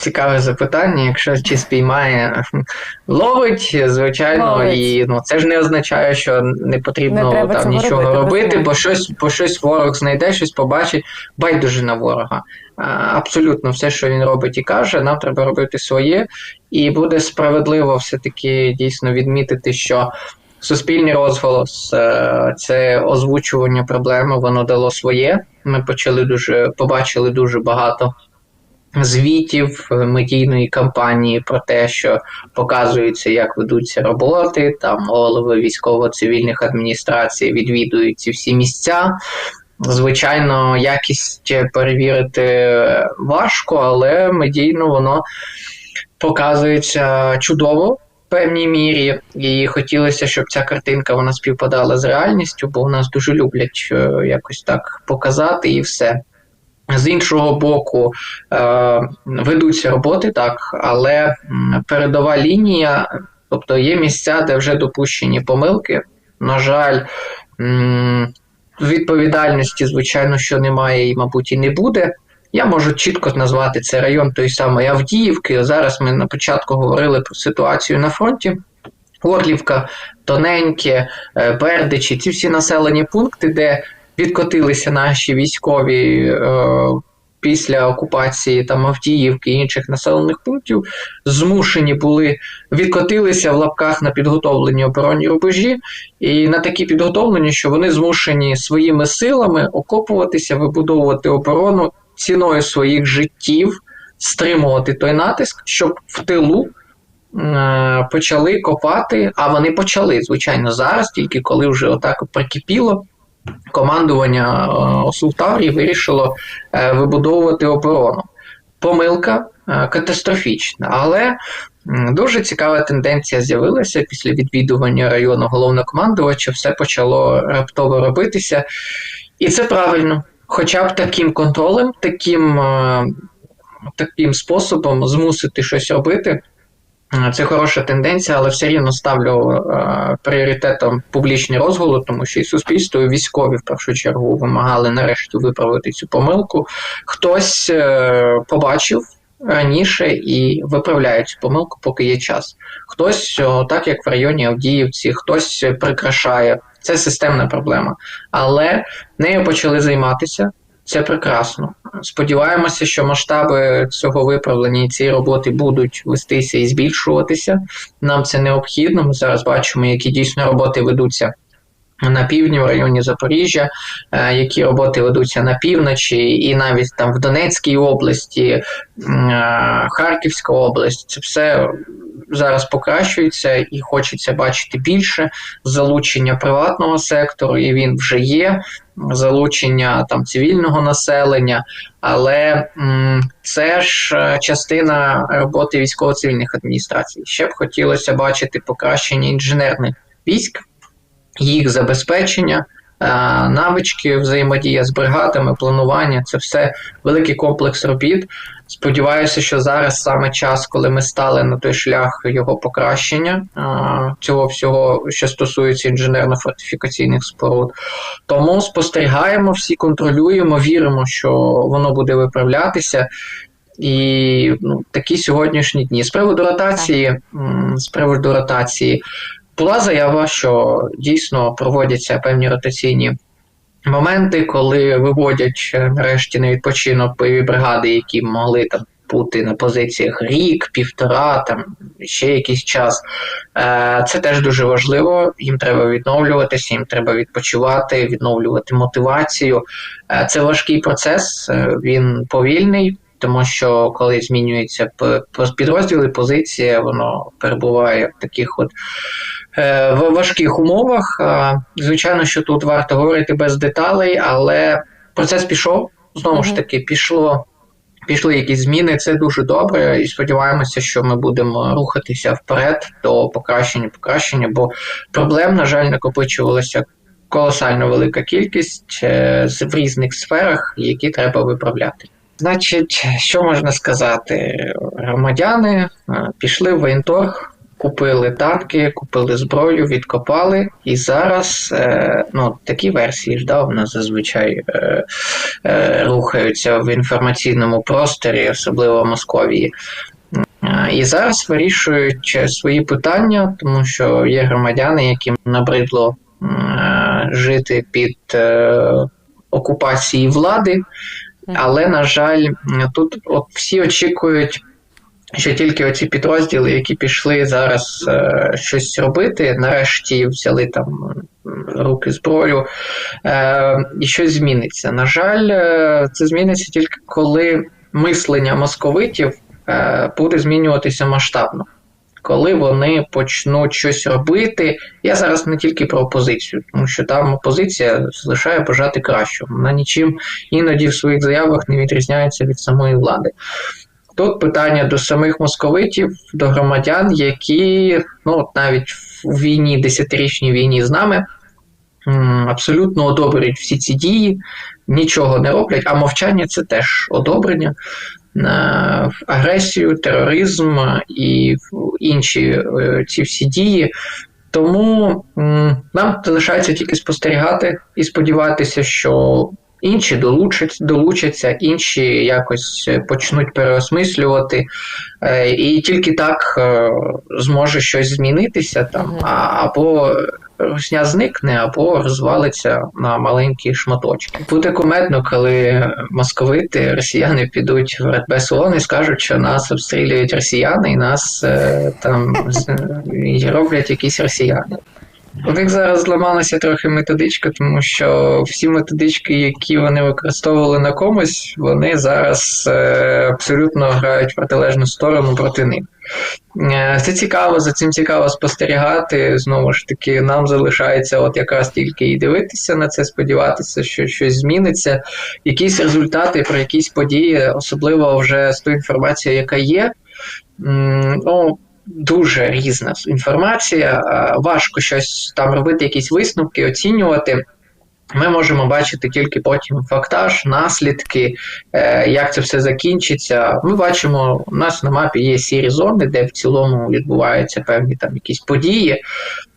Цікаве запитання, якщо чи спіймає, ловить, звичайно, Ловить. і ну це ж не означає, що не потрібно Не там нічого робити, робити, бо щось, бо щось ворог знайде, щось побачить, байдуже на ворога. Абсолютно все, що він робить і каже, нам треба робити своє, і буде справедливо все-таки дійсно відмітити, що суспільний розголос, е, це озвучування проблеми, воно дало своє. Ми почали дуже побачили дуже багато звітів е, медійної кампанії про те, що показується, як ведуться роботи. Там голови військово-цивільних адміністрацій відвідують ці всі місця. Звичайно, якість перевірити важко, але медійно воно показується чудово. В певній мірі, і хотілося, щоб ця картинка вона співпадала з реальністю, бо у нас дуже люблять е, якось так показати і все. З іншого боку, е, ведуться роботи так, але передова лінія, тобто є місця, де вже допущені помилки. На жаль, відповідальності, звичайно, що немає і, мабуть, і не буде. Я можу чітко назвати це район той самий Авдіївки. Зараз ми на початку говорили про ситуацію на фронті. Орлівка, Тоненьке, е, Бердичі, ці всі населені пункти, де відкотилися наші військові е, після окупації там Авдіївки і інших населених пунктів, змушені були відкотилися в лапках на підготовлені оборонні рубежі, і на такі підготовлені, що вони змушені своїми силами окопуватися, вибудовувати оборону ціною своїх життів, стримувати той натиск, щоб в тилу. е, Почали копати, а вони почали, звичайно, зараз, тільки коли вже отак прикипіло, командування е, вирішило е, вибудовувати оборону. Помилка е, катастрофічна, але дуже цікава тенденція з'явилася після відвідування району головнокомандувача. Все почало раптово робитися, і це правильно. Хоча б таким контролем, таким, таким способом змусити щось робити. Е, Це хороша тенденція, але все рівно ставлю е, пріоритетом публічний розголос, тому що і суспільство, і військові в першу чергу вимагали нарешті виправити цю помилку. Хтось е, побачив раніше і виправляє цю помилку, поки є час. Хтось, о, так як в районі Авдіївці, хтось прикрашає. Це системна проблема. Але нею почали займатися. Це прекрасно. Сподіваємося, що масштаби цього виправлення і цієї роботи будуть вестися і збільшуватися. Нам це необхідно. Ми зараз бачимо, які дійсно роботи ведуться на півдні, в районі Запоріжжя, е, які роботи ведуться на півночі, і навіть там в Донецькій області, е, Харківська область. Це все зараз покращується і хочеться бачити більше залучення приватного сектору, і він вже є. Залучення там цивільного населення, але це ж е, частина роботи військово-цивільних адміністрацій. Ще б хотілося бачити покращення інженерних військ, їх забезпечення, навички, взаємодія з бригадами, планування це все великий комплекс робіт. Сподіваюся, що зараз саме час, коли ми стали на той шлях його покращення е, цього всього, що стосується інженерно-фортифікаційних споруд. Тому спостерігаємо, всі контролюємо, віримо, що воно буде виправлятися. І ну, такі сьогоднішні дні. З приводу ротації, з приводу ротації, була заява, що дійсно проводяться певні ротаційні моменти, коли виводять е, нарешті на відпочинок бойові бригади, які могли там бути на позиціях рік, півтора, там ще якийсь час. Е, Це теж дуже важливо. Їм треба відновлюватися, їм треба відпочивати, відновлювати мотивацію. Е, Це важкий процес, він повільний. Тому що коли змінюється підрозділи, позиція, воно перебуває в таких от е, в важких умовах. Звичайно, що тут варто говорити без деталей, але процес пішов. Знову ж таки, пішло. Пішли якісь зміни, це дуже добре, і сподіваємося, що ми будемо рухатися вперед до покращення, покращення, бо проблем, на жаль, накопичувалася колосально велика кількість е, в різних сферах, які треба виправляти. Значить, що можна сказати? Громадяни е, пішли в воєнторг купили танки, купили зброю, відкопали, і зараз е, ну, такі версії ж да, в нас зазвичай е, рухаються в інформаційному просторі, особливо в Московії. І зараз вирішують свої питання, тому що є громадяни, яким набридло жити під окупацією влади, але, на жаль, тут от всі очікують, що тільки оці підрозділи, які пішли зараз е, щось робити, нарешті взяли там руки зброю, е, і щось зміниться. На жаль, е, це зміниться тільки коли мислення московитів е, буде змінюватися масштабно. Коли вони почнуть щось робити, я зараз не тільки про опозицію, тому що там опозиція залишає бажати кращого. Вона нічим іноді в своїх заявах не відрізняється від самої влади. Тут питання до самих московитів, до громадян, які ну, навіть в війні, десятирічній війні з нами, абсолютно одобрюють всі ці дії, нічого не роблять, а мовчання це теж одобрення. Е, Агресію, тероризм і інші е, ці всі дії. Тому нам залишається тільки спостерігати і сподіватися, що інші долучать, долучаться, інші якось почнуть переосмислювати, е, і тільки так е, зможе щось змінитися там, або Русня зникне, або розвалиться на маленькі шматочки. Буде кумедно, коли московити, росіяни підуть в Радбез ООН і скажуть, що нас обстрілюють росіяни, і нас е, там роблять якісь росіяни. У них зараз зламалася трохи методичка, тому що всі методички, які вони використовували на комусь, вони зараз е, абсолютно грають в протилежну сторону проти них. Е, Це цікаво, за цим цікаво спостерігати. Знову ж таки, нам залишається от якраз тільки і дивитися на це, сподіватися, що щось зміниться, якісь результати про якісь події, особливо вже з тою інформацією, яка є. М, Ну, дуже різна інформація, важко щось там робити, якісь висновки, оцінювати. Ми можемо бачити тільки потім фактаж, наслідки, е, як це все закінчиться. Ми бачимо, у нас на мапі є сірі зони, де в цілому відбуваються певні там якісь події.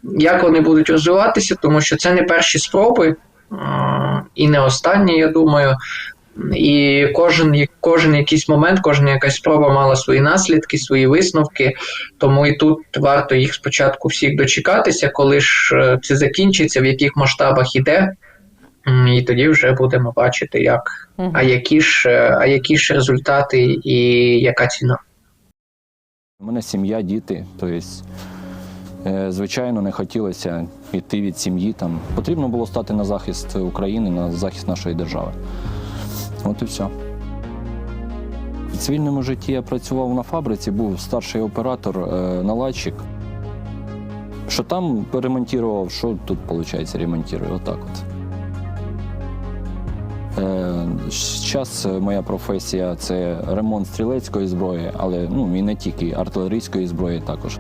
Як вони будуть розвиватися, тому що це не перші спроби е, і не останні, я думаю. І кожен, кожен якийсь момент, кожна якась спроба мала свої наслідки, свої висновки. Тому і тут варто їх спочатку всіх дочекатися, коли ж е, це закінчиться, в яких масштабах іде. І тоді вже будемо бачити, як, а які ж, е, а які ж результати і яка ціна. У мене сім'я, діти. Тобто, е, звичайно, не хотілося йти від сім'ї. Там. Потрібно було стати на захист України, на захист нашої держави. От і все. В цивільному житті я працював на фабриці, був старший оператор, е, наладчик. Що там ремонтував, що тут, виходить, ремонтую. Отак от. Зараз моя професія це ремонт стрілецької зброї, але ну, і не тільки артилерійської зброї також.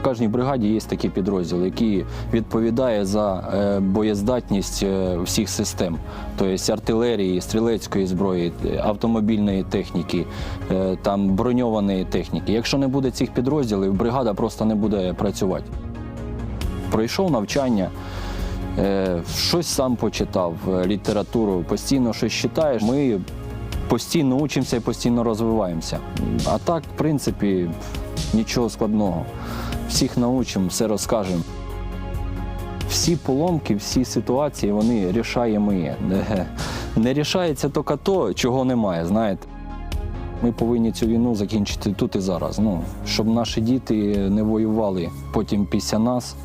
В кожній бригаді є такий підрозділ, який відповідає за е, боєздатність е, всіх систем, тобто артилерії, стрілецької зброї, автомобільної техніки, е, там броньованої техніки. Якщо не буде цих підрозділів, бригада просто не буде працювати. Пройшов навчання. Щось сам почитав, літературу, постійно щось читаєш. Ми постійно учимося і постійно розвиваємося. А так, в принципі, нічого складного. Всіх научимо, все розкажемо. Всі поломки, всі ситуації, вони рішаємо. Не, рішається тільки то, чого немає, знаєте. Ми повинні цю війну закінчити тут і зараз. Ну, щоб наші діти не воювали потім після нас.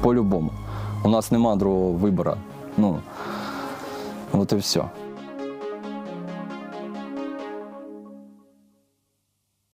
По-любому. У нас нема другого вибору. Ну, от і все.